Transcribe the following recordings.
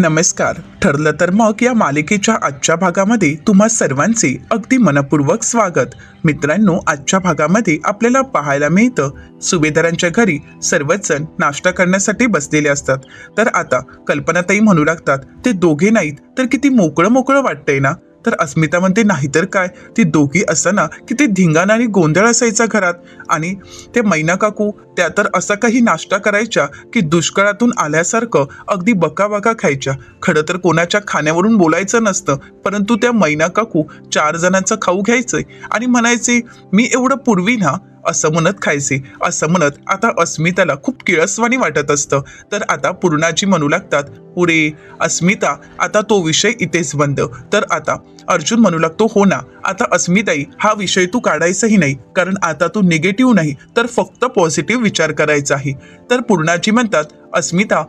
नमस्कार. ठरलं तर मग या मालिकेच्या आजच्या भागामध्ये तुम्हा सर्वांचे अगदी मनपूर्वक स्वागत. मित्रांनो आजच्या भागामध्ये आपल्याला पाहायला मिळतं सुभेदारांच्या घरी सर्वच जण नाश्ता करण्यासाठी बसलेले असतात. तर आता कल्पनाताई म्हणू लागतात ते दोघे नाहीत तर किती मोकळं मोकळं वाटतंय ना? तर अस्मिता म्हणते नाहीतर काय? ती दोघी असताना किती धिंगाणा आणि गोंधळ असायचा घरात. आणि ते मैना काकू त्या तर असा काही नाश्ता करायच्या की दुष्काळातून आल्यासारखं अगदी बका बका खायच्या. खरं तर कोणाच्या खाण्यावरून बोलायचं नसतं परंतु त्या मैना काकू चार जणांचं खाऊ घ्यायचंय आणि म्हणायचे मी एवढं पूर्वी ना असं म्हणत खायचे. असं म्हणत आता अस्मिताला खूप किळसवाणी वाटत असतं. तर आता पूर्णाजी म्हणू लागतात पुरे अस्मिता आता तो विषय इथेच बंद. तर आता अर्जुन म्हणू लागतो हो ना आता अस्मिताई हा विषय तू काढायचाही नाही. कारण आता तू निगेटिव्ह नाही तर फक्त पॉझिटिव्ह विचार करायचा आहे. तर पूर्णाजी म्हणतात अस्मिता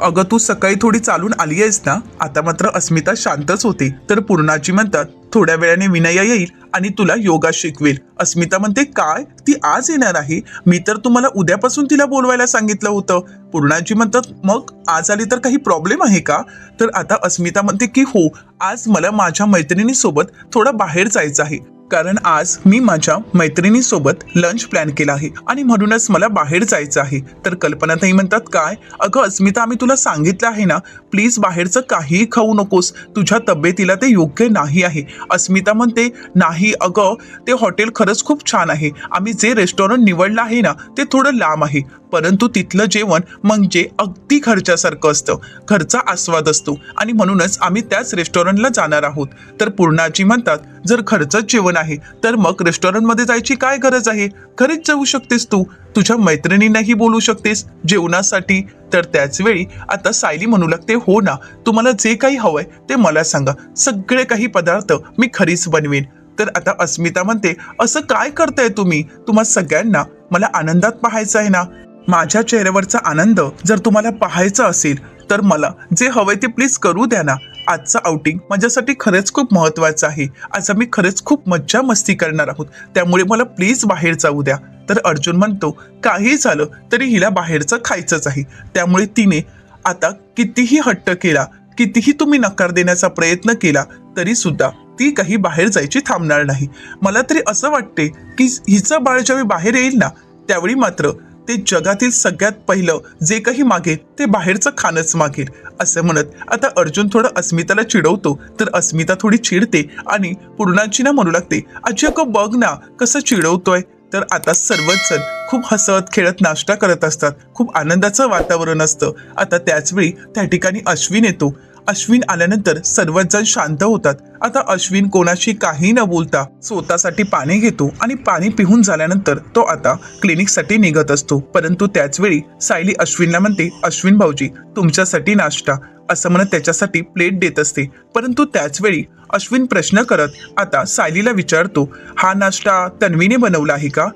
अगं तू सकाळी थोडी चालून आली आहेस ना? आता मात्र अस्मिता शांतच होते. तर पूर्णाजी म्हणतात थोड्या वेळाने विनया येईल आणि तुला योगा शिकवेल. अस्मिता म्हणते काय? ती आज येणार आहे? मी तर तुम्हाला उद्यापासून तिला बोलवायला सांगितलं होतं. पूर्णाजी म्हणतात मग आज आली तर काही प्रॉब्लेम आहे का? तर आता अस्मिता म्हणते की हो आज मला माझ्या मैत्रिणीसोबत थोडं बाहेर जायचं आहे. कारण आज मी माझ्या मैत्रिणीसोबत लंच प्लॅन केला आहे. आणि म्हणूनच मला बाहेर जायचं आहे. तर कल्पनाताई म्हणतात काय? अगं अस्मिता आम्ही तुला सांगितलं आहे ना प्लीज बाहेरचं काहीही खाऊ नकोस. तुझ्या तब्येतीला ते योग्य नाही आहे. अस्मिता म्हणते नाही अगं ते हॉटेल खरंच खूप छान आहे. आम्ही जे रेस्टॉरंट निवडलं आहे ना ते थोडं लांब आहे. परंतु तिथलं जेवण म्हणजे अगदी घरच्यासारखं असतं. घरचा आस्वाद असतो. आणि म्हणूनच आम्ही त्याच रेस्टॉरंटला जाणार आहोत. तर पूर्णाजी म्हणतात जर घरचंच जेवण आहे तर मग रेस्टॉरंटमध्ये जायची काय गरज आहे? घरीच जाऊ शकतेस तू. तुझ्या मैत्रिणींनाही बोलू शकतेस जेवणासाठी. तर त्याच वेळी आता सायली म्हणू लागते हो ना तुम्हाला जे काही हवंय ते मला सांगा. सगळे काही पदार्थ मी खरीच बनवेन. तर आता अस्मिता म्हणते असं काय करताय तुम्ही? तुम्हा सगळ्यांना मला आनंदात पाहायचं आहे ना? माझ्या चेहऱ्यावरचा आनंद जर तुम्हाला पाहायचा असेल तर मला जे हवंय ते प्लीज करू द्या ना. आजचं आउटिंग माझ्यासाठी खरंच खूप महत्त्वाचं आहे. आज आम्ही खरंच खूप मज्जा मस्ती करणार आहोत. त्यामुळे मला प्लीज बाहेर जाऊ द्या. तर अर्जुन म्हणतो काही झालं तरी हिला बाहेरचं खायचंच आहे. त्यामुळे तिने आता कितीही हट्ट केला कितीही तुम्ही नकार देण्याचा प्रयत्न केला तरी सुद्धा ती काही बाहेर जायची थांबणार नाही. मला तरी असं वाटते की हिचं बाळ ज्यावेळी बाहेर येईल ना त्यावेळी मात्र ते जगातील सगळ्यात पहिलं जे काही मागेल ते बाहेरचं खाणंच मागेल असं म्हणत आता अर्जुन थोडं अस्मिताला चिडवतो. तर अस्मिता थोडी चिडते आणि पूर्णाची ना म्हणू लागते आजी अगं बघ ना कसं चिडवतोय. तर आता सर्वच जण खूप हसत खेळत नाश्ता करत असतात. खूप आनंदाचं वातावरण असतं. आता त्याचवेळी त्या ठिकाणी अश्विन येतो. अश्विन आल्यानंतर सर्वच जण शांत होतात. आता अश्विन कोणाशी काही न बोलता स्वतःसाठी पाणी घेतो आणि पाणी पिहून झाल्यानंतर तो आता क्लिनिकसाठी निघत असतो. परंतु त्याच वेळी सायली अश्विनला म्हणते अश्विन भाऊजी तुमच्यासाठी नाश्ता. असं म्हणत त्याच्यासाठी प्लेट देत असते. परंतु त्याचवेळी अश्विन प्रश्न करत आता सायलीला विचारतो हा नाश्ता तन्वीने बनवला आहे का?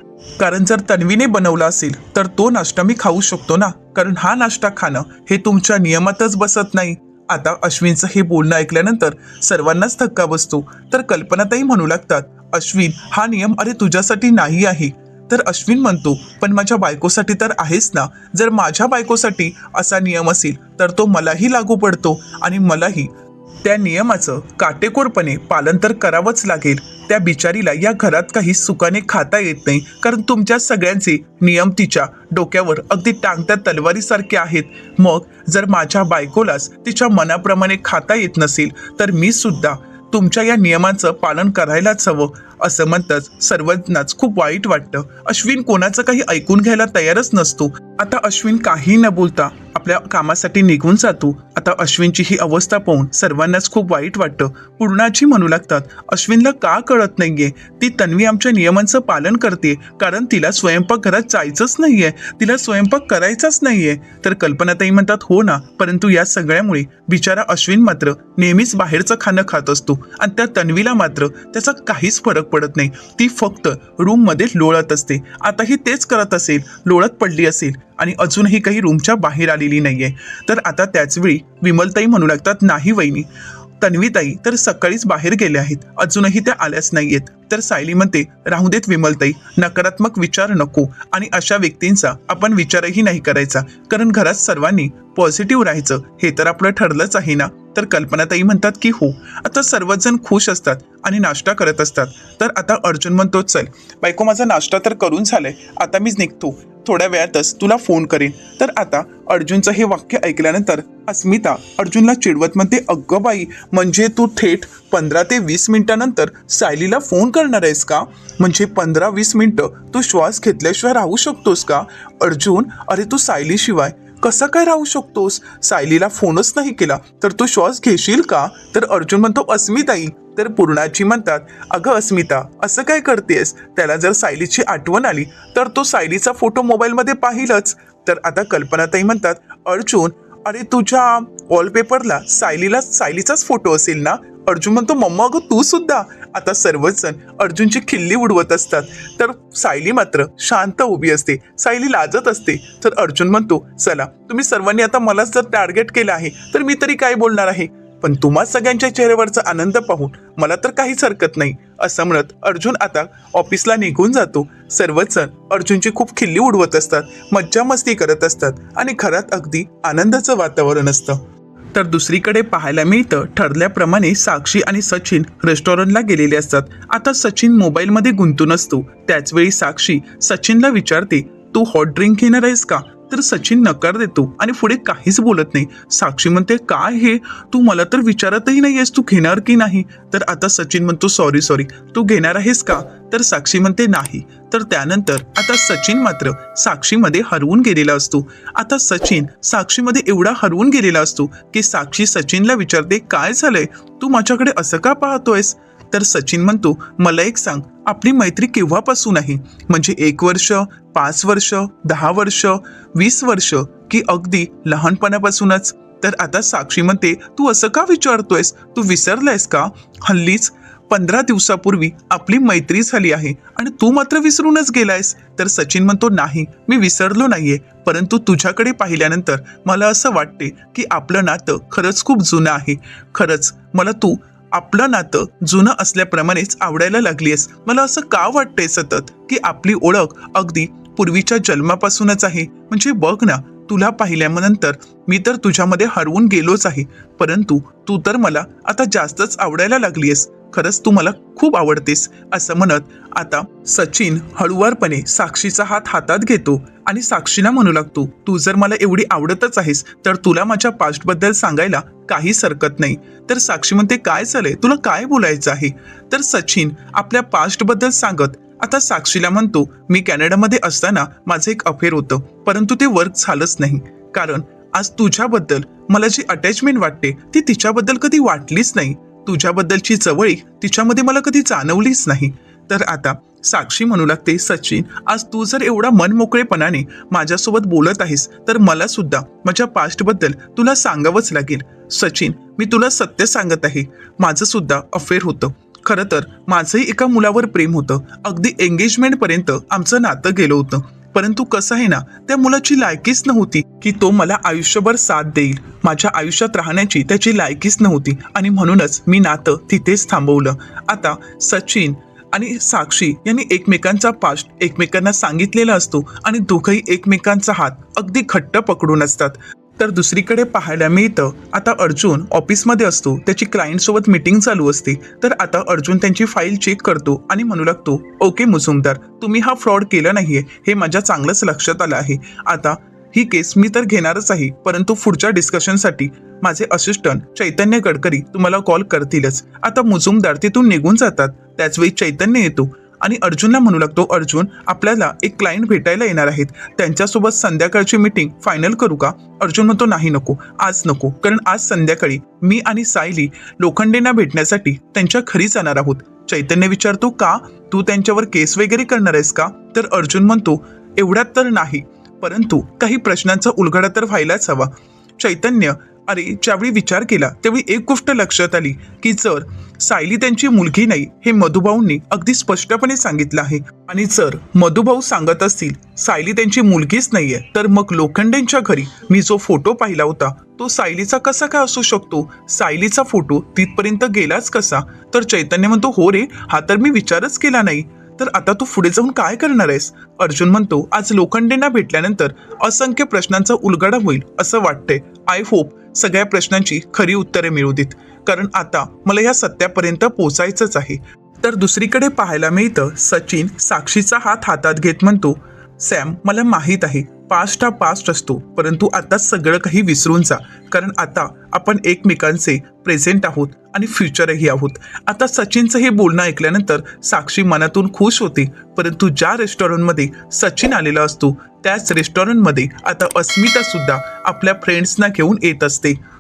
कारण जर तन्वीने बनवला असेल तर तो नाश्ता मी खाऊ शकतो ना? कारण हा नाश्ता खाणं हे तुमच्या नियमातच बसत नाही. आता अश्विनचं हे बोलणं ऐकल्यानंतर सर्वांनाच धक्का बसतो. तर कल्पनाताई म्हणू लागतात अश्विन हा नियम अरे तुझ्यासाठी नाही आहे. तर अश्विन म्हणतो पण माझ्या बायकोसाठी तर आहेच ना. जर माझ्या बायकोसाठी असा नियम असेल तर तो मलाही लागू पडतो आणि मलाही. त्या नियमाचं काटेकोरपणे पालन तर करावंच लागेल. त्या बिचारीला या घरात काही सुखाने खाता येत नाही कारण तुमच्या सगळ्यांचे नियम तिच्या डोक्यावर अगदी टांगत्या तलवारीसारखे आहेत. मग जर माझ्या बायकोलाच तिच्या मनाप्रमाणे खाता येत नसेल तर मी सुद्धा तुमच्या या नियमांचं पालन करायलाच हवं असं म्हणताच सर्वांनाच खूप वाईट वाटतं. अश्विन कोणाचं काही ऐकून घ्यायला तयारच नसतो. आता अश्विन काही न बोलता आपल्या कामासाठी निघून जातो. आता अश्विनची ही अवस्था पाहून सर्वांनाच खूप वाईट वाटतं. पूर्णाची म्हणू लागतात अश्विनला का कळत नाहीये? ती तन्वी आमच्या नियमांचं पालन करते. कारण तिला स्वयंपाक घरात जायचंच नाहीये. तिला स्वयंपाक करायचाच नाहीये. तर कल्पनाताई म्हणतात हो ना. परंतु या सगळ्यामुळे बिचारा अश्विन मात्र नेहमीच बाहेरचं खाणं खात असतो. आणि त्या तन्वीला मात्र त्याचा काहीच फरक पडत नाही. ती फक्त रूममध्ये लोळत असते. आताही तेच करत असेल. लोळत पडली असेल. आणि अजूनही काही रूमच्या बाहेर आलेली नाही आहे तर आता त्याचवेळी विमलताई म्हणू लागतात नाही वहिनी तन्वीताई तर सकाळीच बाहेर गेल्या आहेत. अजूनही त्या आल्याच नाही आहेत तर सायली म्हणते राहू देत विमलताई नकारात्मक विचार नको आणि अशा व्यक्तींचा आपण विचारही नाही करायचा. कारण घरात सर्वांनी पॉझिटिव्ह राहायचं हे तर आपलं ठरलंच आहे ना? तर कल्पनाताई म्हणतात की हो. आता सर्वच जण खुश असतात आणि नाश्ता करत असतात. तर आता अर्जुन म्हणतो चल बायको माझा नाश्ता तर करून झालाय. आता मीच निघतो. थोड्या वेळातच तुला फोन करेन. तर आता अर्जुनचं हे वाक्य ऐकल्यानंतर अस्मिता अर्जुनला चिडवत म्हणते अगं बाई म्हणजे तू थेट पंधरा ते वीस मिनिटानंतर सायलीला फोन करणार आहेस का? म्हणजे पंधरा वीस मिनटं तू श्वास घेतल्याशिवाय राहू शकतोस का? अर्जुन अरे तू सायलीशिवाय कसा काय राहू शकतोस? सायलीला फोनच नाही केला. तर तू श्वास घेशील का? तर अर्जुन म्हणतो अस्मिताई. तर पूर्णाची म्हणतात अगं अस्मिता असं काय करतेस? त्याला जर सायलीची आठवण आली तर तो सायलीचा फोटो मोबाईलमध्ये पाहिलंच. तर आता कल्पनाताई म्हणतात अर्जुन अरे तुझ्या वॉलपेपरला सायलीला सायलीचाच फोटो असेल ना? अर्जुन म्हणतो मम्मा अगं तू सुद्धा. आता सर्वच जण अर्जुनची खिल्ली उडवत असतात. तर सायली मात्र शांत उभी असते. सायली लाजत असते. तर अर्जुन म्हणतो चला तुम्ही सर्वांनी आता मलाच जर टार्गेट केलं आहे तर मी तरी काय बोलणार आहे? पण तुम्हा सगळ्यांच्या चेहऱ्यावरचा आनंद पाहून मला तर काहीच हरकत नाही. असं म्हणत अर्जुन आता ऑफिसला निघून जातो. सर्वच जण अर्जुनची खूप खिल्ली उडवत असतात मज्जा मस्ती करत असतात आणि घरात अगदी आनंदाचं वातावरण असतं. तर दुसरीकडे पाहायला मिळतं ठरल्याप्रमाणे साक्षी आणि सचिन रेस्टॉरंटला गेलेले असतात. आता सचिन मोबाईलमध्ये गुंतून असतो. त्याचवेळी साक्षी सचिनला विचारते तू हॉट ड्रिंक घेणार आहेस का? तर सचिन नकार देतो आणि पुढे काहीच बोलत नाही. साक्षी म्हणते काय हे? तू मला तर विचारतही नाही आहेस तू घेणार की नाही? तर आता सचिन म्हणतो सॉरी सॉरी तू घेणार आहेस का? तर साक्षी म्हणते नाही. तर त्यानंतर आता सचिन मात्र साक्षीमध्ये हरवून गेलेला असतो. आता सचिन साक्षीमध्ये एवढा हरवून गेलेला असतो की साक्षी सचिनला विचारते काय झालंय? तू माझ्याकडे असं का पाहतोयस? तर सचिन म्हणतो मला एक सांग आपली मैत्री केव्हापासून आहे? म्हणजे एक वर्ष पाच वर्ष दहा वर्ष वीस वर्ष की अगदी लहानपणापासूनच? तर आता साक्षी म्हणते तू असं का विचारतोयस? तू विसरलायस का? हल्लीच पंधरा दिवसापूर्वी आपली मैत्री झाली आहे आणि तू मात्र विसरूनच गेलायस. तर सचिन म्हणतो नाही मी विसरलो नाहीये. परंतु तुझ्याकडे पाहिल्यानंतर मला असं वाटते की आपलं नातं खरंच खूप जुनं आहे. खरंच मला तू आपलं नातं जुनं असल्याप्रमाणेच आवडायला लागलीयस. मला असं का वाटतंय सतत की आपली ओळख अगदी पूर्वीच्या जन्मापासूनच आहे? म्हणजे बघ ना तुला पाहिल्यानंतर मी तर तुझ्यामध्ये हरवून गेलोच आहे. परंतु तू तर मला आता जास्तच आवडायला लागलीयस. खरंच तू मला खूप आवडतेस असं म्हणत आता सचिन हळुवारपणे साक्षीचा हात हातात घेतो आणि साक्षीला म्हणू लागतो तू जर मला एवढी आवडतच आहेस तर तुला माझ्या पास्टबद्दल सांगायला काहीच हरकत नाही तर साक्षी म्हणते काय चालय तुला काय बोलायचं आहे तर सचिन आपल्या पास्टबद्दल सांगत आता साक्षीला म्हणतो मी कॅनडामध्ये असताना माझं एक अफेअर होतं परंतु ते वर्क झालंच नाही. कारण आज तुझ्याबद्दल मला जी अटॅचमेंट वाटते ती तिच्याबद्दल कधी वाटलीच नाही. तुझ्याबद्दलची जवळीक तिच्यामध्ये मला कधी जाणवलीच नाही. तर आता साक्षी म्हणू लागते सचिन आज तू जर एवढा मनमोकळेपणाने माझ्यासोबत बोलत आहेस तर मला सुद्धा माझ्या पास्टबद्दल तुला सांगावंच लागेल. सचिन मी तुला सत्य सांगत आहे. माझं सुद्धा अफेअर होतं. खरं तर माझंही एका मुलावर प्रेम होतं. अगदी एंगेजमेंटपर्यंत आमचं नातं गेलं होतं. परंतु कसं आहे ना त्या मुलाची लायकीच नव्हती की तो मला आयुष्यभर साथ देईल. माझ्या आयुष्यात राहण्याची त्याची लायकीच नव्हती आणि म्हणूनच मी नातं तिथेच थांबवलं. आता सचिन आणि साक्षी यांनी एकमेकांचा पास्ट एकमेकांना सांगितलेला असतो आणि दोघंही एकमेकांचा हात अगदी घट्ट पकडून असतात. तर दुसरीकडे पाहायला मिळतं आता अर्जुन ऑफिसमध्ये असतो त्याची क्लायंट सोबत मीटिंग चालू असते तर आता अर्जुन त्यांची फाईल चेक करतो आणि म्हणू लागतो ओके मुजुमदार तुम्ही हा फ्रॉड केला नाहीये हे माझ्या चांगलंच लक्षात आलं आहे. आता ही केस मी तर घेणारच आहे परंतु पुढच्या डिस्कशनसाठी माझे असिस्टंट चैतन्य गडकरी तुम्हाला कॉल करतीलच. आता मुजुमदार तिथून निघून जातात त्याचवेळी चैतन्य येतो. आणि अर्जुनला म्हणू लागतो अर्जुन आपल्याला एक क्लायंट भेटायला येणार आहेत. त्यांच्यासोबत संध्याकाळची मीटिंग फायनल करू का? अर्जुन म्हणतो नाही नको आज नको. कारण आज संध्याकाळी मी आणि सायली लोखंडेंना भेटण्यासाठी त्यांच्या घरी जाणार आहोत. चैतन्य विचारतो का? तू त्यांच्यावर केस वगैरे करणार आहेस का? तर अर्जुन म्हणतो एवढ्यात तर नाही. परंतु काही प्रश्नांचा उलगडा तर व्हायलाच हवा. चैतन्य अरे ज्यावेळी विचार केला त्यावेळी एक गोष्ट लक्षात आली की जर सायली त्यांची मुलगी नाही हे मधुभाऊंनी अगदी स्पष्टपणे सांगितलं आहे. आणि जर मधुभाऊ सांगत असतील सायली त्यांची मुलगीच नाहीये तर मग लोखंडेंच्या घरी मी जो फोटो पाहिला होता तो सायलीचा कसा काय असू शकतो? सायलीचा फोटो तिथपर्यंत गेलाच कसा? तर चैतन्य म्हणतो हो रे हा तर मी विचारच केला नाही. तर आता तू पुढे जाऊन काय करणार आहेस? अर्जुन म्हणतो आज लोखंडेंना भेटल्यानंतर असंख्य प्रश्नांचा उलगडा होईल असं वाटतंय. आय होप सगळ्या प्रश्नांची खरी उत्तरे मिळू देत. कारण आता मला या सत्यापर्यंत पोचायचंच आहे. तर दुसरीकडे पाहायला मिळतं सचिन साक्षीचा हात हातात घेत म्हणतो सॅम मला माहीत आहे. पास्ट हा पास्ट असतो. परंतु आता सगळं काही विसरून जा. कारण आता आपण एकमेकांचे प्रेझेंट आहोत आणि फ्युचरही आहोत. आता सचिनचं हे बोलणं ऐकल्यानंतर साक्षी मनातून खुश होते. परंतु ज्या रेस्टॉरंटमध्ये सचिन आलेला असतो त्याच रेस्टॉरंटमध्ये आता अस्मिता सुद्धा आपल्या फ्रेंड्सना घेऊन येत असते.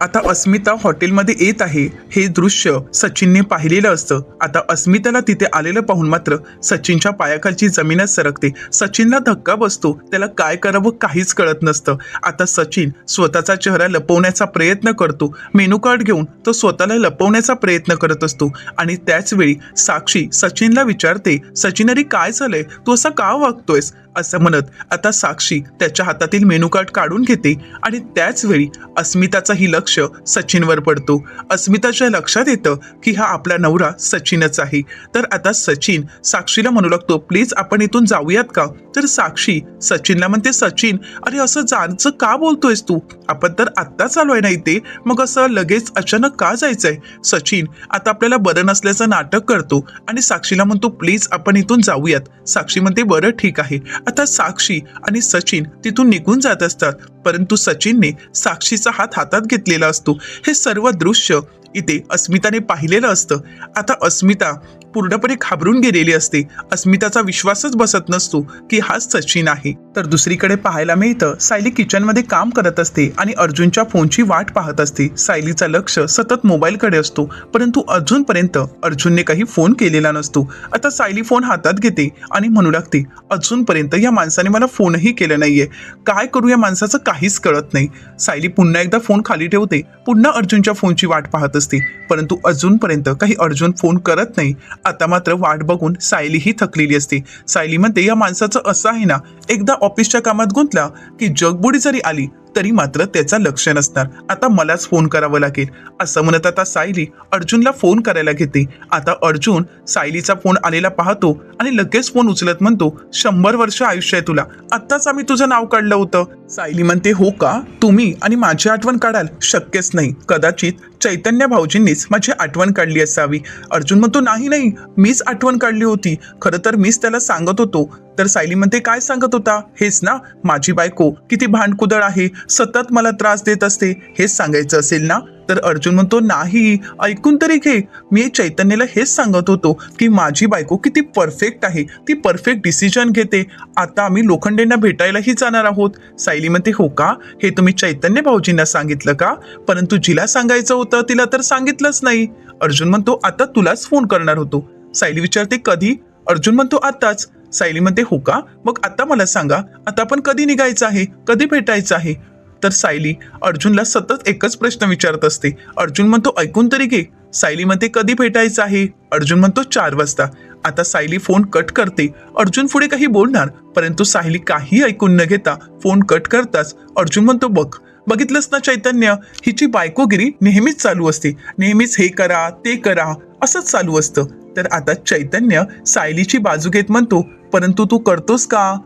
आता अस्मिता हॉटेलमध्ये येत आहे. हे दृश्य सचिनने पाहिलेलं असतं. आता अस्मिताला तिथे आलेलं पाहून मात्र सचिनच्या पायाखालची जमीनच सरकते. सचिनला धक्का बसतो. त्याला काय करावं काहीच कळत नसतं. आता सचिन स्वतःचा चेहरा लपवण्याचा प्रयत्न करतो. मेनू कार्ड घेऊन तो स्वतःला लपवण्याचा प्रयत्न करत असतो. आणि त्याचवेळी साक्षी सचिनला विचारते सचिन अरे काय झालंय? तू असं का वागतोयस? असं म्हणत आता साक्षी त्याच्या हातातील मेनू कार्ड काढून घेते. आणि त्याचवेळी अस्मिताचाही लक्ष सचिनवर पडतो. अस्मिताच्या लक्षात येतं की हा आपला नवरा सचिनच आहे. तर आता सचिन साक्षीला म्हणू लागतो प्लीज आपण इथून जाऊयात का? तर साक्षी सचिनला म्हणते सचिन अरे असं जायचं का बोलतोयस तू? आपण तर आत्ताच आलोय ना इथे. मग असं लगेच अचानक का जायचंय? सचिन आता आपल्याला बरं नसल्याचं नाटक करतो आणि साक्षीला म्हणतो प्लीज आपण इथून जाऊयात. साक्षी म्हणते बरं ठीक आहे. आता साक्षी आणि सचिन तिथून निघून जात असतात. परंतु सचिनने साक्षीचा हात हातात घेतले केला असतो. हे सर्व दृश्य इथे अस्मिताने पाहिलेलं असतं. आता अस्मिता पूर्णपणे घाबरून गेलेली असते. अस्मिताचा विश्वासच बसत नसतो की हा सचिन आहे. तर दुसरीकडे पाहायला मिळतं सायली किचनमध्ये काम करत असते आणि अर्जुनच्या फोनची वाट पाहत असते. सायलीचा लक्ष सतत मोबाईलकडे असतो परंतु अजूनपर्यंत अर्जुनने काही फोन केलेला नसतो. आता सायली फोन हातात घेते आणि म्हणू लागते अजूनपर्यंत या माणसाने मला फोनही केलं नाहीये. काय करू या माणसाचं काहीच कळत नाही. सायली पुन्हा एकदा फोन खाली ठेवते पुन्हा अर्जुनच्या फोनची वाट पाहत असते परंतु अजूनपर्यंत काही अर्जुन फोन करत नाही. आता मात्र वाट बघून सायलीही थकलेली असते. सायलीमध्ये या माणसाचं असं आहे ना एकदा ऑफिसच्या कामात गुंतला की जगबुडी जरी आली तरी मात्र त्याचा लक्ष नसणार. आता मलाच फोन करावा लागेल. असं म्हणत आता सायली अर्जुनला फोन करायला घेते. आता अर्जुन सायलीचा फोन आलेला पाहतो आणि लगेच फोन उचलत म्हणतो शंभर वर्ष आयुष्य आहे तुला. आत्ताच आम्ही तुझं नाव काढलं होतं. सायली म्हणते हो का? तुम्ही आणि माझी आठवण काढाल. शक्यच नाही. कदाचित चैतन्य भाऊजींनीच माझी आठवण काढली असावी. अर्जुन म्हणतो नाही नाही मीच आठवण काढली होती. खरं तर मीच त्याला सांगत होतो. तर सायली म्हणते काय सांगत होता? हेच ना माझी बायको किती भांडकुदळ आहे. सतत मला त्रास देत असते. हेच सांगायचं असेल ना? तर अर्जुन म्हणतो नाही ऐकून तरी घे. मी चैतन्यला हेच सांगत होतो की माझी बायको किती परफेक्ट आहे. ती परफेक्ट डिसिजन घेते. आता आम्ही लोखंडेंना भेटायलाही जाणार आहोत. सायली म्हणते हो का? हे तुम्ही चैतन्य भाऊजींना सांगितलं का? परंतु जिला सांगायचं होतं तिला तर सांगितलंच नाही. अर्जुन म्हणतो आता तुलाच फोन करणार होतो. सायली विचारते कधी? अर्जुन म्हणतो आताच. सायली म्हणते हो का? मग आता मला सांगा. आता आपण कधी निघायचं आहे? कधी भेटायचं आहे? तर सायली अर्जुनला सतत एकच प्रश्न विचारत असते. अर्जुन म्हणतो ऐकून तरी घे. सायली म्हणते कधी भेटायचं आहे? अर्जुन म्हणतो चार वाजता. आता सायली फोन कट करते. अर्जुन पुढे काही बोलणार परंतु सायली काही ऐकून न घेता फोन कट करताच अर्जुन म्हणतो बघ बघितलंच ना चैतन्य? हिची बायकोगिरी नेहमीच चालू असते. नेहमीच हे करा ते करा असंच चालू असतं. तर आता चैतन्य सायलीची बाजू घेत म्हणतो परंतु तू करतोस का?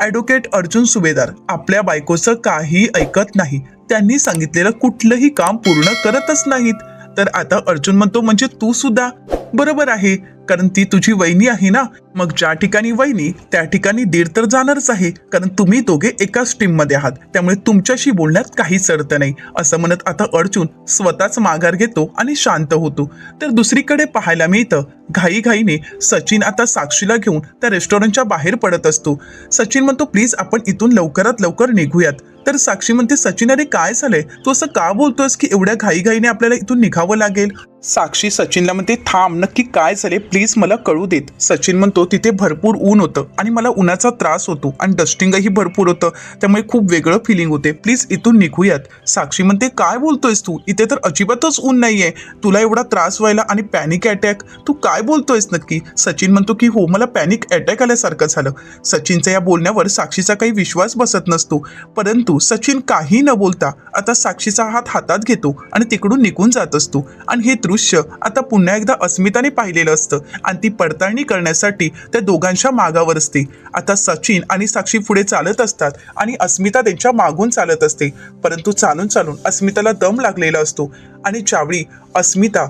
ॲडव्होकेट अर्जुन सुभेदार आपल्या बायकोचं काही ऐकत नाही. त्यांनी सांगितलेलं कुठलंही काम पूर्ण करतच नाहीत. तर आता अर्जुन म्हणतो म्हणजे तू सुद्धा बरोबर आहे. कारण ती तुझी वहिनी आहे ना मग ज्या ठिकाणी वहिनी त्या ठिकाणी दीड तर जाणारच आहे कारण तुम्ही दोघे एकाच टीममध्ये आहात. त्यामुळे तुमच्याशी बोलण्यात काहीच अर्थ नाही. असं म्हणत आता अर्जुन स्वतःच माघार घेतो आणि शांत होतो. तर दुसरीकडे पाहायला मिळतं घाईघाईने सचिन आता साक्षीला घेऊन त्या रेस्टॉरंटच्या बाहेर पडत असतो. सचिन म्हणतो प्लीज आपण इथून लवकरात लवकर निघूयात. तर साक्षी म्हणते सचिन अरे काय झालंय? तू असं का बोलतोयस की एवढ्या घाईघाईने आपल्याला इथून निघावं लागेल? साक्षी सचिनला म्हणते थांब नक्की काय झाले प्लीज मला कळू देत. सचिन म्हणतो तिथे भरपूर ऊन होतं आणि मला उन्हाचा त्रास होतो आणि डस्टिंगही भरपूर होतं. त्यामुळे खूप वेगळं फिलिंग होते. प्लीज इथून निघूयात. साक्षी म्हणते काय बोलतोयस तू? इथे तर अजिबातच ऊन नाही आहे तुला एवढा त्रास व्हायला आणि पॅनिक अटॅक तू काय बोलतोयस नक्की? सचिन म्हणतो की हो मला पॅनिक अटॅक आल्यासारखं झालं. सचिनच्या या बोलण्यावर साक्षीचा काही विश्वास बसत नसतो. परंतु सचिन काही न बोलता आता साक्षीचा हात हातात घेतो आणि तिकडून निघून जात असतो. आणि हे दृश्य आता पुन्हा एकदा अस्मिताने पाहिलेलं असतं. आणि ती पडताळणी करण्यासाठी त्या दोघांच्या मागावर असते. आता सचिन आणि साक्षी पुढे चालत असतात आणि अस्मिता त्यांच्या मागून चालत असते. परंतु चालून चालून अस्मिताला दम लागलेला असतो. आणि ज्यावेळी अस्मिता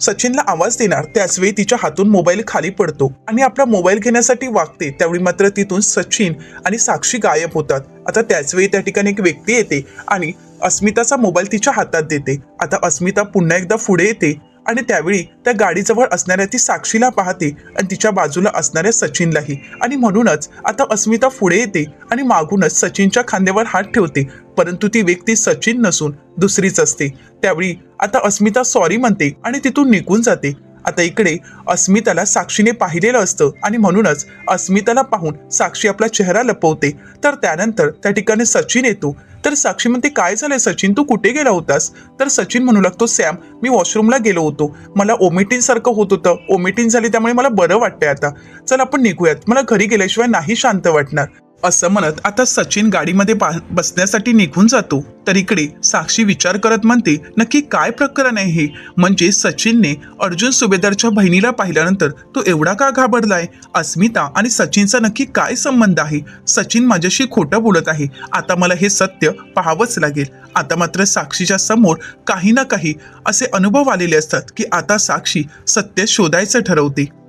सचिनला आवाज देणार त्याच वेळी तिच्या हातून मोबाईल खाली पडतो. आणि आपला मोबाईल घेण्यासाठी वागते त्यावेळी मात्र तिथून सचिन आणि साक्षी गायब होतात. आता त्याच वेळी त्या ठिकाणी एक व्यक्ती येते आणि अस्मिताचा मोबाईल तिच्या हातात देते. आता अस्मिता पुन्हा एकदा पुढे येते. आणि त्यावेळी त्या गाडीजवळ असणाऱ्या ती साक्षीला पाहते आणि तिच्या बाजूला असणाऱ्या सचिनलाही. आणि म्हणूनच आता अस्मिता पुढे येते आणि मागूनच सचिनच्या खांद्यावर हात ठेवते. परंतु ती व्यक्ती सचिन नसून दुसरीच असते. त्यावेळी आता अस्मिता सॉरी म्हणते आणि तिथून निघून जाते. आता इकडे अस्मिताला साक्षीने पाहिलेलं असतं आणि म्हणूनच अस्मिताला पाहून साक्षी आपला चेहरा लपवते. तर त्यानंतर त्या ठिकाणी सचिन येतो. तर साक्षी म्हणते काय झालंय सचिन? तू कुठे गेला होतास? तर सचिन म्हणू लागतो सॅम मी वॉशरूमला गेलो होतो. मला ओमिटिन सारखं होत होतं. ओमिटिन झाली त्यामुळे मला बरं वाटतंय आता. चल आपण निघूयात. मला घरी गेल्याशिवाय नाही शांत वाटणार. असं म्हणत आता सचिन गाडीमध्ये बसण्यासाठी निघून जातो. तर इकडे साक्षी विचार करत म्हणते नक्की काय प्रकरण आहे हे? म्हणजे सचिनने अर्जुन सुभेदारच्या बहिणीला पाहिल्यानंतर तो एवढा का घाबरलाय? अस्मिता आणि सचिनचा नक्की काय संबंध आहे? सचिन माझ्याशी खोटं बोलत आहे. आता मला हे सत्य पाहावंच लागेल. आता मात्र साक्षीच्या समोर काही ना काही असे अनुभव आलेले असतात की आता साक्षी सत्य शोधायचं ठरवते.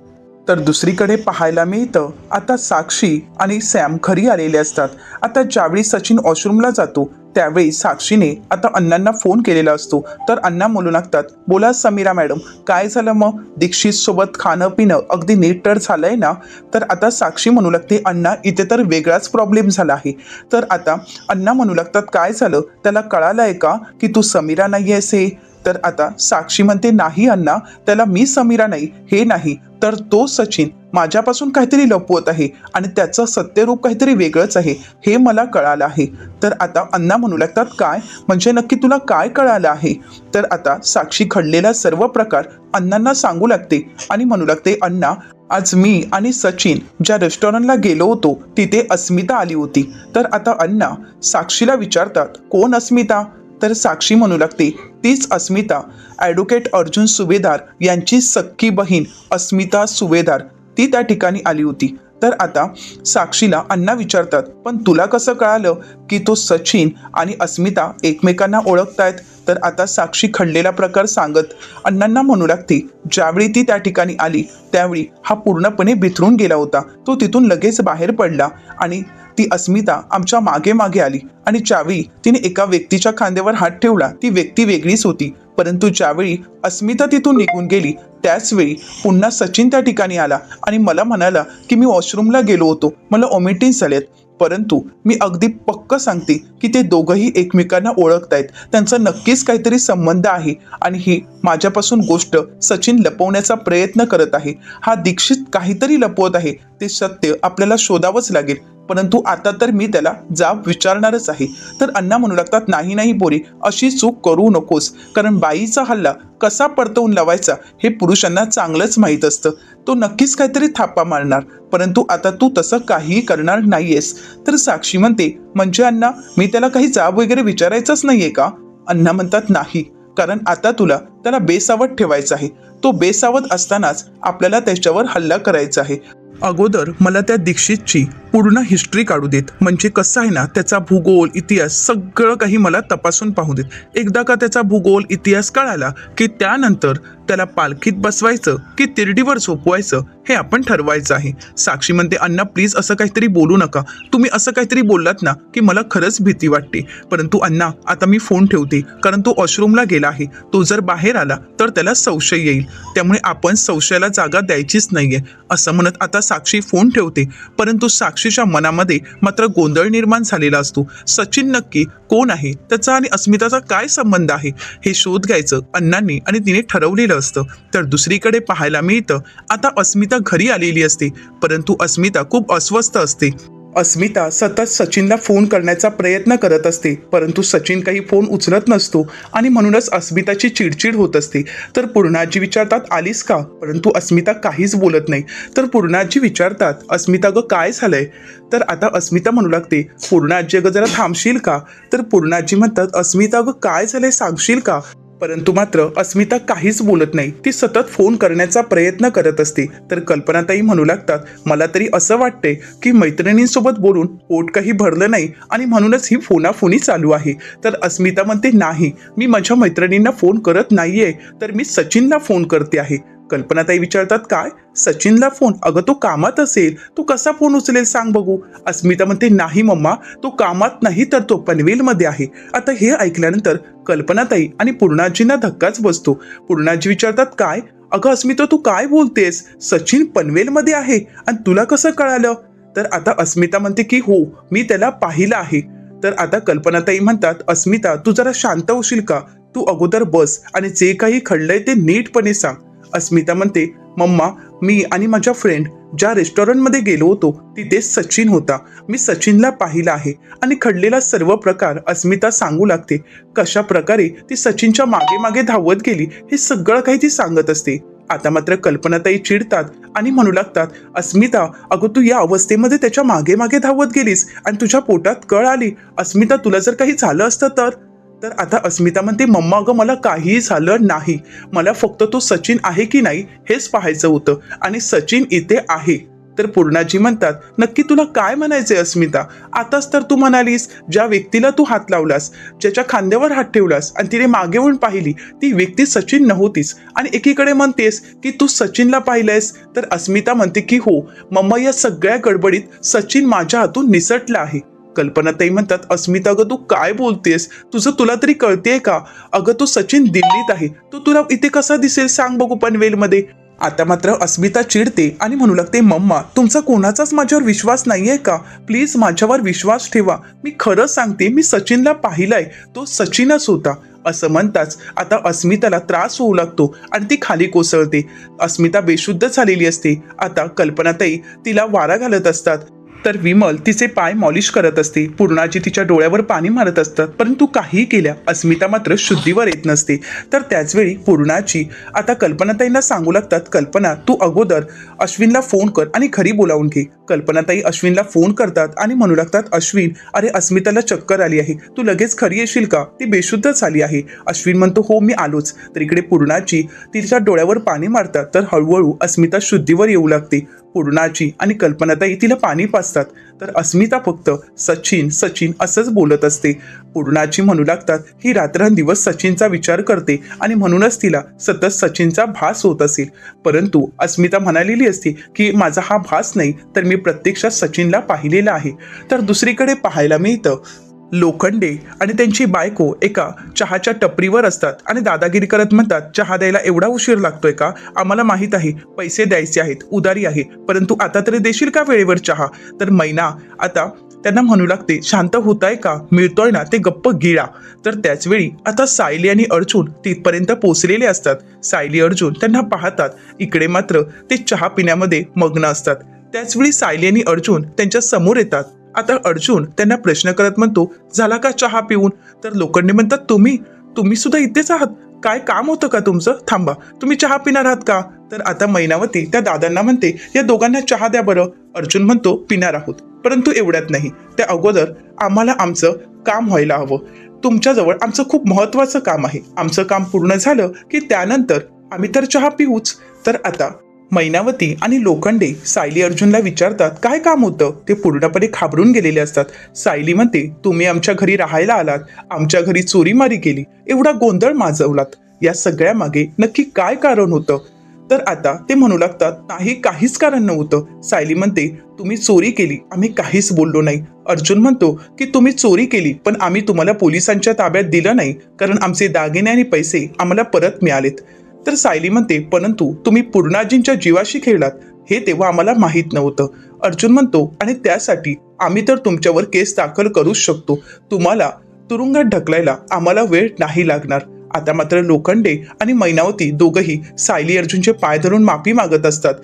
तर दुसरीकडे पाहायला मिळतं आता साक्षी आणि सॅम घरी आलेले असतात. आता ज्यावेळी सचिन वॉशरूमला जातो त्यावेळी साक्षीने आता अण्णांना फोन केलेला असतो. तर अण्णा म्हणू लागतात बोला समीरा मॅडम काय झालं मग? दीक्षित सोबत खाणं पिणं अगदी नीट तर आहे ना? तर आता साक्षी म्हणू लागते अण्णा इथे तर वेगळाच प्रॉब्लेम झाला आहे. तर आता अण्णा म्हणू लागतात काय झालं? त्याला कळालं आहे का की तू समीरा नाही आहेस हे तर आता साक्षी म्हणते नाही अण्णा त्याला मी समीरा नाही हे नाही तर तो सचिन माझ्यापासून काहीतरी लपवत आहे आणि त्याचं सत्यरूप काहीतरी वेगळंच आहे हे मला कळालं आहे. तर आता अण्णा म्हणू लागतात काय? म्हणजे नक्की तुला काय कळालं आहे? तर आता साक्षी घडलेला सर्व प्रकार अण्णांना सांगू लागते आणि म्हणू लागते अण्णा आज मी आणि सचिन ज्या रेस्टॉरंटला गेलो होतो तिथे अस्मिता आली होती. तर आता अण्णा साक्षीला विचारतात कोण अस्मिता? तर साक्षी म्हणू लागते तीच अस्मिता ॲडव्होकेट अर्जुन सुभेदार यांची सख्खी बहीण अस्मिता सुभेदार. ती त्या ठिकाणी आली होती. तर आता साक्षीला अण्णा विचारतात पण तुला कसं कळालं की तो सचिन आणि अस्मिता एकमेकांना ओळखतायत? तर आता साक्षी खडलेला प्रकार सांगत अण्णांना म्हणू लागते ज्यावेळी ती त्या ठिकाणी आली त्यावेळी हा पूर्णपणे बिथरून गेला होता. तो तिथून लगेच बाहेर पडला आणि ती अस्मिता आमच्या मागे मागे आली आणि ज्यावेळी तिने एका व्यक्तीच्या खांद्यावर हात ठेवला ती व्यक्ती वेगळीच होती. परंतु ज्यावेळी अस्मिता तिथून निघून गेली त्याचवेळी पुन्हा सचिन त्या ठिकाणी आला आणि मला म्हणाला की मी वॉशरूमला गेलो होतो. मला ओमिटिन्स झालेत. परंतु मी अगदी पक्क सांगते की ते दोघंही एकमेकांना ओळखतायत. त्यांचा नक्कीच काहीतरी संबंध आहे आणि ही माझ्यापासून गोष्ट सचिन लपवण्याचा प्रयत्न करत आहे. हा दीक्षित काहीतरी लपवत आहे. ते सत्य आपल्याला शोधावंच लागेल. परंतु आता तर मी त्याला जाब विचारणारच आहे. तर अण्णा म्हणू लागतात नाही नाही बोरी अशी चूक करू नकोस. कारण बाईचा हल्ला कसा परतवून लावायचा हे पुरुषांना चांगलंच माहीत असतं. तो नक्कीच काहीतरी थापा मारणार. परंतु आता तू तसं काहीही करणार नाहीयेस. तर साक्षी म्हणते म्हणजे अण्णा मी त्याला काही जाब वगैरे विचारायचंच नाहीये का? अण्णा म्हणतात नाही. कारण आता तुला त्याला बेसावत ठेवायचा आहे. तो बेसावत असतानाच आपल्याला त्याच्यावर हल्ला करायचा आहे. अगोदर मला त्या दीक्षितची पूर्ण हिस्ट्री काढू देत. म्हणजे कसं आहे ना त्याचा भूगोल इतिहास सगळं काही मला तपासून पाहू देत. एकदा का त्याचा भूगोल इतिहास कळाला की त्यानंतर त्याला पालखीत बसवायचं की तिरडीवर झोपवायचं हे आपण ठरवायचं आहे. साक्षी म्हणते अण्णा प्लीज असं काहीतरी बोलू नका. तुम्ही असं काहीतरी बोललात ना की मला खरंच भीती वाटते. परंतु अण्णा आता मी फोन ठेवते कारण तो वॉशरूमला गेला आहे. तो जर बाहेर आला तर त्याला संशय येईल. त्यामुळे आपण संशयाला जागा द्यायचीच नाहीये. असं म्हणत आता साक्षी फोन ठेवते. परंतु साक्षी साक्षीच्या मनामध्ये मात्र गोंधळ निर्माण झालेला असतो. सचिन नक्की कोण आहे? त्याचा आणि अस्मिताचा काय संबंध आहे? हे शोध घ्यायचं अण्णांनी आणि तिने ठरवलेलं असतं. तर दुसरीकडे पाहायला मिळतं आता अस्मिता घरी आलेली असते. परंतु अस्मिता खूप अस्वस्थ असते. अस्मिता सतत सचिनला फोन करण्याचा प्रयत्न करत असते. परंतु सचिन काही फोन उचलत नसतो आणि म्हणूनच अस्मिताची चिडचिड होत असते. तर पूर्णाजी विचारतात आलीस का? परंतु अस्मिता काहीच बोलत नाही. तर पूर्णाजी विचारतात अस्मिता ग काय झालंय? तर आता अस्मिता म्हणू लागते पूर्णाजी अगं जरा थांबशील का? तर पूर्णाजी म्हणतात अस्मिता ग काय झालंय? सांगशील का? परंतु मात्र अस्मिता काहीच बोलत नाही. ती सतत फोन करण्याचा प्रयत्न करत असते. तर कल्पनाताई म्हणू लागतात मला तरी असं वाटते की मैत्रिणींसोबत बोलून पोट काही भरलं नाही आणि म्हणूनच ही फोनाफोनी चालू आहे. तर अस्मिता म्हणते नाही मी माझ्या मैत्रिणींना फोन करत नाहीये. तर मी सचिनला फोन करते आहे. कल्पनाताई विचारतात काय? सचिनला फोन? अगं तो कामात असेल. तो कसा फोन उचलेल सांग बघू. अस्मिता म्हणते नाही मम्मा तो कामात नाही तर तो पनवेलमध्ये आहे. आता हे ऐकल्यानंतर कल्पनाताई आणि पूर्णाजींना धक्काच बसतो. पूर्णाजी विचारतात काय? अगं अस्मिता तू काय बोलतेस? सचिन पनवेलमध्ये आहे आणि तुला कसं कळालं? तर आता अस्मिता म्हणते की हो मी त्याला पाहिलं आहे. तर आता कल्पनाताई म्हणतात अस्मिता तू जरा शांत होशील का? तू अगोदर बस आणि जे काही घडलंय ते नीटपणे सांग. अस्मिता म्हणते मम्मा मी आणि माझ्या फ्रेंड ज्या रेस्टॉरंटमध्ये गेलो होतो तिथे सचिन होता. मी सचिनला पाहिला आहे आणि खडलेला सर्व प्रकार अस्मिता सांगू लागते. कशा प्रकारे ती सचिनच्या मागे मागे धावत गेली हे सगळं काही ती सांगत असते. आता मात्र कल्पनाताई चिडतात आणि म्हणू लागतात अस्मिता अगं तू या अवस्थेमध्ये त्याच्यामागे मागे धावत गेलीस आणि तुझ्या पोटात कळ आली. अस्मिता तुला जर काही झालं असतं तर? तर आता अस्मिता म्हणते मम्मा अगं मला काहीही झालं नाही. मला फक्त तो सचिन आहे की नाही हेच पाहायचं होतं. आणि सचिन इथे आहे. तर पूर्णाजी म्हणतात नक्की तुला काय म्हणायचंय अस्मिता? आताच तर तू म्हणालीस ज्या व्यक्तीला तू हात लावलास ज्याच्या खांद्यावर हात ठेवलास आणि तिने मागे वळून पाहिली ती व्यक्ती सचिन नव्हतीस. आणि एकीकडे म्हणतेस की तू सचिनला पाहिलंयस. तर अस्मिता म्हणते की हो मम्मा या सगळ्या गडबडीत सचिन माझ्या हातून निसटला आहे. कल्पनाताई म्हणतात अस्मिता अगं तू काय बोलतेस? तुझं तुला तरी कळतेय का? अगं तो सचिन दिल्लीत आहे. तो तुला इथे कसा दिसेल सांग बघू पनवेलमध्ये आता मात्र अस्मिता चिडते आणि म्हणू लागते मम्मा तुमचा कोणाचाच माझ्यावर विश्वास नाहीये का? प्लीज माझ्यावर विश्वास ठेवा. मी खरं सांगते मी सचिनला पाहिलाय. तो सचिनच होता. असं म्हणताच आता अस्मिताला त्रास होऊ लागतो आणि ती खाली कोसळते. अस्मिता बेशुद्ध झालेली असते. आता कल्पनाताई तिला वारा घालत असतात. तर विमल तिचे पाय मॉलिश करत असते. पूर्णाजी तिच्या डोळ्यावर पाणी मारत असतात परंतु काही केल्या अस्मिता मात्र शुद्धीवर येत नसते. तर त्याचवेळी पूर्णाची आता कल्पनाताईंना सांगू लागतात कल्पना तू अगोदर अश्विनला फोन कर आणि घरी बोलावून घे. कल्पनाताई अश्विनला फोन करतात आणि म्हणू लागतात अश्विन अरे अस्मिताला चक्कर आली आहे. तू लगेच खरी येशील का? ती बेशुद्ध झाली आहे. अश्विन म्हणतो हो मी आलोच. तर इकडे पूर्णाची तिच्या डोळ्यावर पाणी मारतात. तर हळूहळू अस्मिता शुद्धीवर येऊ लागते. पूर्णाची आणि कल्पनाताई तिला पाणी पाजतात. तर अस्मिता फक्त सचिन सचिन असंच बोलत असते. पूर्णाची म्हणू लागतात ही रात्रंदिवस सचिनचा विचार करते आणि म्हणूनच तिला सतत सचिनचा भास होत असेल. परंतु अस्मिता म्हणालेली असते की माझा हा भास नाही तर मी प्रत्यक्षात सचिनला पाहिलेला आहे. तर दुसरीकडे पाहायला मिळतं लोखंडे आणि त्यांची बायको एका चहाच्या टपरीवर असतात आणि दादागिरी करत म्हणतात चहा द्यायला एवढा उशीर लागतोय का? आम्हाला माहीत आहे पैसे द्यायचे आहेत उदारी आहे परंतु आता तरी देशील का वेळेवर चहा? तर मैना आता त्यांना म्हणू लागते शांत होताय का? मिळतोय ना? ते गप्प गिळा. तर त्याचवेळी आता सायली आणि अर्जुन तिथपर्यंत पोचलेले असतात. सायली अर्जुन त्यांना पाहतात. इकडे मात्र ते चहा पिण्यामध्ये मग्न असतात. त्याचवेळी सायली आणि अर्जुन त्यांच्यासमोर येतात. आता अर्जुन त्यांना प्रश्न करत म्हणतो झाला का चहा पिऊन? तर लोकांनी म्हणतात तुम्ही तुम्ही सुद्धा इथेच आहात. काय काम होतं का तुमचं? थांबा. तुम्ही चहा पिणार आहात का? तर आता मैनावती त्या दादांना म्हणते या दोघांना चहा द्या बरं. अर्जुन म्हणतो पिणार आहोत. परंतु एवढ्यात नाही. त्या अगोदर आम्हाला आमचं काम व्हायला हवं. तुमच्याजवळ आमचं खूप महत्वाचं काम आहे. आमचं काम पूर्ण झालं की त्यानंतर आम्ही तर चहा पिऊच. तर आता मैनावती आणि लोखंडे सायली अर्जुनला विचारतात काय काम होतं? ते पूर्णपणे घाबरून गेलेले असतात. सायली म्हणते तुम्ही आमच्या घरी राहायला आलात. आमच्या घरी चोरीमारी केली. एवढा गोंधळ माजवलात. या सगळ्या मागे नक्की काय कारण होतं? तर आता ते म्हणू लागतात नाही काहीच कारण नव्हतं. सायली म्हणते तुम्ही चोरी केली. आम्ही काहीच बोललो नाही. अर्जुन म्हणतो की तुम्ही चोरी केली पण आम्ही तुम्हाला पोलिसांच्या ताब्यात दिलं नाही कारण आमचे दागिने आणि पैसे आम्हाला परत मिळालेत. तर सायली म्हणते परंतु तुम्ही पूर्णाजींच्या जीवाशी खेळलात. हे तेव्हा आम्हाला माहीत नव्हतं. अर्जुन म्हणतो आणि त्यासाठी आम्ही तर तुमच्यावर केस दाखल करूच शकतो. तुम्हाला तुरुंगात ढकलायला आम्हाला वेळ नाही लागणार. आता मात्र लोखंडे आणि मैनावती दोघही सायली अर्जुनचे पाय धरून माफी मागत असतात.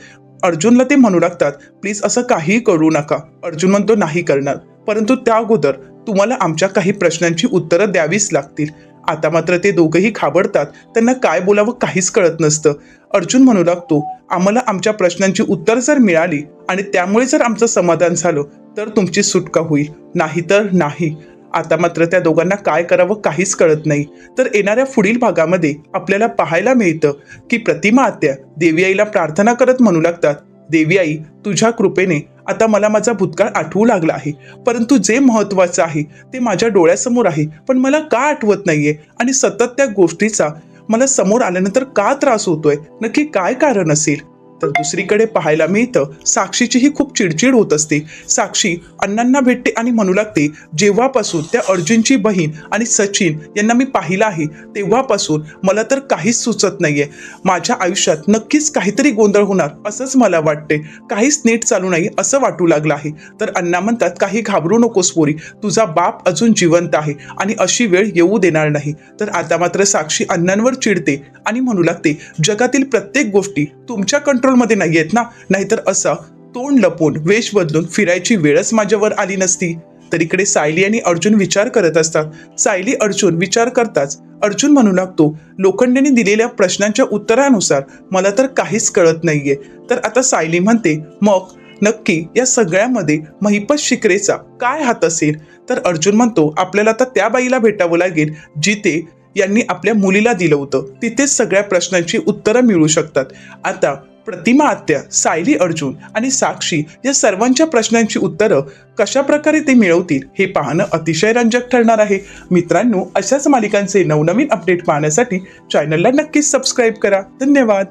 अर्जुनला ते म्हणू लागतात प्लीज असं काहीही करू नका. अर्जुन म्हणतो नाही करणार. परंतु त्या अगोदर तुम्हाला आमच्या काही प्रश्नांची उत्तरं द्यावीच लागतील. आता मात्र ते दोघंही खाबडतात त्यांना काय बोलावं काहीच कळत नसतं. अर्जुन म्हणू लागतो आम्हाला आमच्या प्रश्नांची उत्तर जर मिळाली आणि त्यामुळे जर आमचं समाधान झालं तर तुमची सुटका होईल. नाही तर नाही. आता मात्र त्या दोघांना काय करावं काहीच कळत नाही. तर येणाऱ्या पुढील भागामध्ये आपल्याला पाहायला मिळतं की प्रतिमा आत्या देवी आईला प्रार्थना करत म्हणू लागतात देवी आई तुझ्या कृपेने आता मला माझा भूतकाळ आठवू लागला आहे. परंतु जे महत्वाचं आहे ते माझ्या डोळ्यासमोर आहे. पण मला का आठवत नाहीये? आणि सतत त्या गोष्टीचा मला समोर आल्यानंतर का त्रास होतोय? नक्की काय कारण असेल? तर दुसरीकडे पाहायला मिळतं साक्षीचीही खूप चिडचिड होत असते. साक्षी अण्णांना भेटते आणि म्हणू लागते जेव्हापासून त्या अर्जुनची बहीण आणि सचिन यांना मी पाहिलं आहे तेव्हापासून मला तर काहीच सुचत नाहीये. माझ्या आयुष्यात नक्कीच काहीतरी गोंधळ होणार असंच मला वाटते. काहीच नीट चालू नाही असं वाटू लागलं आहे. तर अण्णा म्हणतात काही घाबरू नकोस पोरी तुझा बाप अजून जिवंत आहे आणि अशी वेळ येऊ देणार नाही. तर आता मात्र साक्षी अण्णांवर चिडते आणि म्हणू लागते जगातील प्रत्येक गोष्टी तुमच्या कंट्रोल कंट्रोलमध्ये नाही आहेत ना? नाहीतर असं तोंड लपून वेश बदलून फिरायची वेळच माझ्यावर आली नसती. तर इकडे सायली आणि अर्जुन विचार करत असतात. सायली अर्जुन विचार करताच अर्जुन म्हणू लागतो लोखंडेने दिलेल्या प्रश्नांच्या उत्तरानुसार मला तर काहीच कळत नाहीये. तर आता सायली म्हणते मग नक्की या सगळ्यामध्ये महिपत शिकरेचा काय हात असेल? तर अर्जुन म्हणतो आपल्याला आता त्या बाईला भेटावं लागेल जिथे यांनी आपल्या मुलीला दिलं होतं. तिथेच सगळ्या प्रश्नांची उत्तरं मिळू शकतात. आता प्रतिमा आत्या सायली अर्जुन आणि साक्षी या सर्वांच्या प्रश्नांची उत्तरं कशा प्रकारे ते मिळवतील हे पाहणं अतिशय रंजक ठरणार आहे. मित्रांनो अशाच मालिकांचे नवनवीन अपडेट पाहण्यासाठी चॅनलला नक्कीच सबस्क्राईब करा. धन्यवाद.